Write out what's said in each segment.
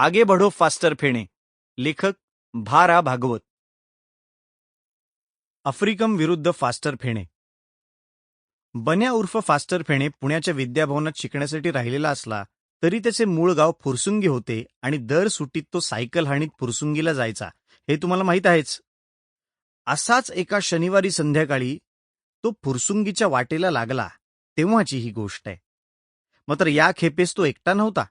आगे बढो फास्टर फेणे. लेखक भारा भागवत. आफ्रिकम विरुद्ध फास्टर फेणे. बन्या उर्फ फास्टर फेणे पुण्याच्या विद्याभवनात शिकण्यासाठी राहिलेला असला तरी त्याचे मूळ गाव फुरसुंगी होते आणि दर सुट्टीत तो सायकल हाणीत फुरसुंगीला जायचा. हे तुम्हाला माहीत आहेच. असाच एका शनिवारी संध्याकाळी तो फुरसुंगीच्या वाटेला लागला तेव्हाची ही गोष्ट आहे. मात्र या खेपेस तो एकटा नव्हता.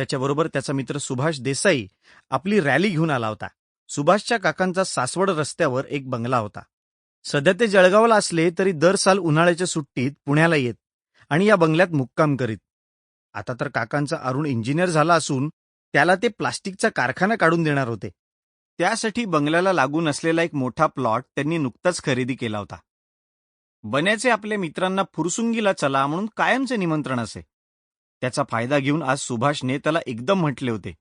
त्याच्याबरोबर त्याचा मित्र सुभाष देसाई आपली रॅली घेऊन आला होता. सुभाषच्या काकांचा सासवड रस्त्यावर एक बंगला होता. सध्या ते जळगावला असले तरी दर साल उन्हाळ्याच्या सुट्टीत पुण्याला येत आणि या बंगल्यात मुक्काम करीत. आता तर काकांचा अरुण इंजिनियर झाला असून त्याला ते प्लास्टिकचा कारखाना काढून देणार होते. त्यासाठी बंगल्याला लागून असलेला एक मोठा प्लॉट त्यांनी नुकताच खरेदी केला होता. बन्याचे आपल्या मित्रांना फुरसुंगीला चला म्हणून कायमचे निमंत्रण असे. त्याचा फायदा घेऊन आज सुभाषने त्याला एकदम म्हटले होते.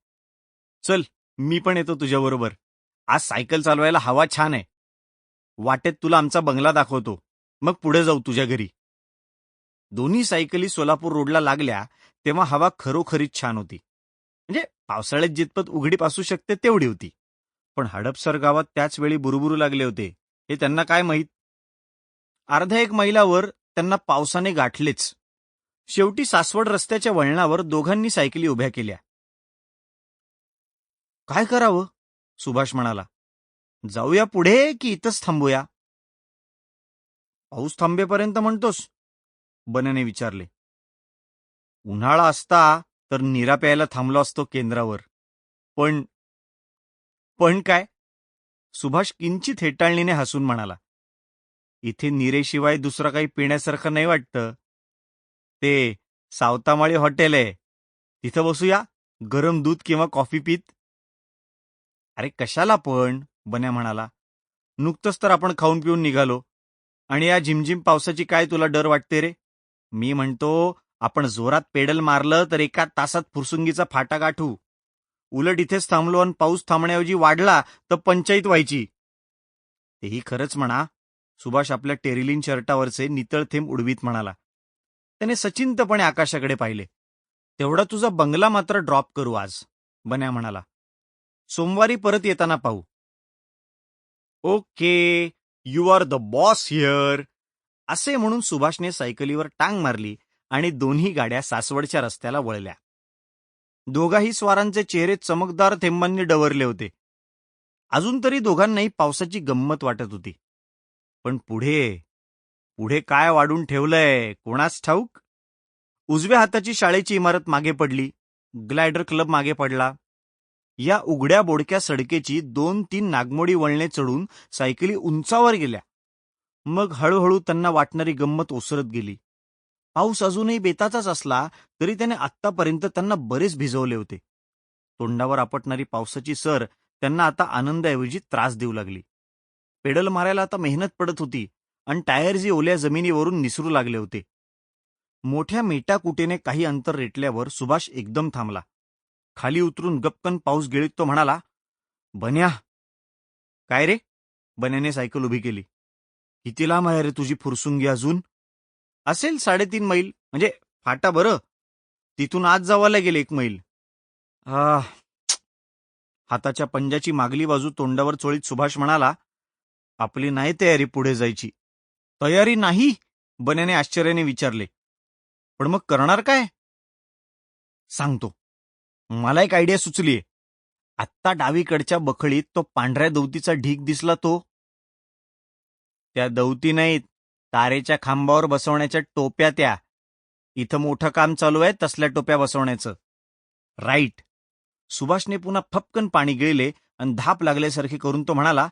चल मी पण येतो तुझ्याबरोबर. आज सायकल चालवायला हवा छान आहे. वाटेत तुला आमचा बंगला दाखवतो. मग पुढे जाऊ तुझ्या घरी. दोन्ही सायकली सोलापूर रोडला लागल्या तेव्हा हवा खरोखरीच छान होती. म्हणजे पावसाळ्यात जितपत उघडीप असू शकते तेवढी होती. पण हडपसर गावात त्याच वेळी बुरुबुरू लागले होते. हे त्यांना काय माहीत? अर्ध्या एक मैलावर त्यांना पावसाने गाठलेच. शेवटी सासवड रस्त्याच्या वळणावर दोघांनी सायकली उभ्या केल्या. काय करावं? सुभाष म्हणाला. जाऊया पुढे की इथंच थांबूया. पाऊस थांबेपर्यंत म्हणतोस बनने विचारले. उन्हाळा असता तर निरा प्यायला थांबलो असतो केंद्रावर. पण पण काय? सुभाष किंचित हेटाळणीने हसून म्हणाला. इथे निरेशिवाय दुसरं काही पिण्यासारखं नाही वाटतं. ते सावतामाळी हॉटेल आहे. तिथं बसूया गरम दूध किंवा कॉफी पीत. अरे कशाला पण बन्या म्हणाला. नुकतंच तर आपण खाऊन पिऊन निघालो. आणि या झिमझिम पावसाची काय तुला डर वाटते रे? मी म्हणतो आपण जोरात पेडल मारलं तर एका तासात फुरसुंगीचा फाटा गाठू. उलट इथेच थांबलो आणि पाऊस थांबण्याऐवजी वाढला तर पंचायत व्हायची. तेही खरंच म्हणा सुभाष आपल्या टेरिलिन शर्टावरचे नितळ थेंब उडवीत म्हणाला. त्याने सचिंतपणे आकाशाकडे पाहिले. तेवढा तुझा बंगला मात्र ड्रॉप करू आज बन्या म्हणाला. सोमवारी परत येताना पाहू. Okay you are the boss here असे म्हणून सुभाषने सायकलीवर टांग मारली आणि दोन्ही गाड्या सासवडच्या रस्त्याला वळल्या. दोघाही स्वारांचे चेहरे चमकदार थेंबांनी डवरले होते. अजून तरी दोघांनाही पावसाची गंमत वाटत होती. पण पुढे पुढे काय वाढून ठेवलंय? कोणास ठाऊक? उजव्या हाताची शाळेची इमारत मागे पडली. ग्लायडर क्लब मागे पडला. या उघड्या बोडक्या सडकेची दोन तीन नागमोडी वळणे चढून सायकली उंचावर गेल्या. मग हळूहळू त्यांना वाटणारी गंमत ओसरत गेली. पाऊस अजूनही बेताचाच असला तरी त्याने आत्तापर्यंत त्यांना बरेच भिजवले होते. तोंडावर आपटणारी पावसाची सर त्यांना आता आनंदाऐवजी त्रास देऊ लागली. पेडल मारायला आता मेहनत पडत होती आणि टायरजी ओल्या जमिनीवरून निसरू लागले होते. मोठ्या मेटाकुटेने काही अंतर रेटल्यावर सुभाष एकदम थांबला. खाली उतरून गपकन पाऊस गिळीत तो म्हणाला बन्या. काय रे? बन्याने सायकल उभी केली. किती लांब आहे रे तुझी फुरसुंगी अजून? असेल साडेतीन मैल म्हणजे फाटा बरं. तिथून आज जावायला गेले एक मैल. आ हाताच्या पंजाची मागली बाजू तोंडावर चोळीत सुभाष म्हणाला आपली नाही तयारी पुढे जायची. तयारी नाही? बन्याने आश्चर्याने विचारले. पण मग करणार काय? सांगतो. मला एक आयडिया सुचलीये. आत्ता डावीकडच्या बखळीत तो पांढऱ्या दौतीचा ढीक दिसला तो. त्या दौती नाहीत तारेच्या खांबावर बसवण्याच्या टोप्या त्या. इथं मोठं काम चालू आहे तसल्या टोप्या बसवण्याचं. राईट सुभाषने पुन्हा फपकन पाणी गिळले आणि धाप लागल्यासारखे करून तो म्हणाला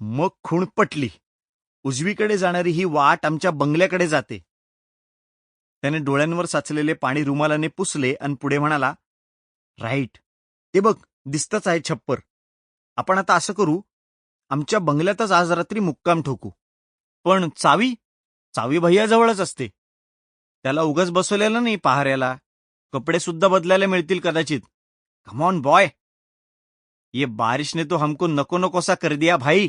मग खूण पटली. उजवीकडे जाणारी ही वाट आमच्या बंगल्याकडे जाते. त्याने डोळ्यांवर साचलेले पाणी रुमालाने पुसले आणि पुढे म्हणाला राईट. ते बघ दिसतच आहे छप्पर. आपण आता असं करू आमच्या बंगल्यातच आज रात्री मुक्काम ठोकू. पण चावी? चावी भैयाजवळच असते. त्याला उगच बसवलेलं नाही पहाऱ्याला. कपडे सुद्धा बदलायला मिळतील कदाचित. कमॉन बॉय ये बारिश ने तो हमको नको नकोसा कर दिया भाई.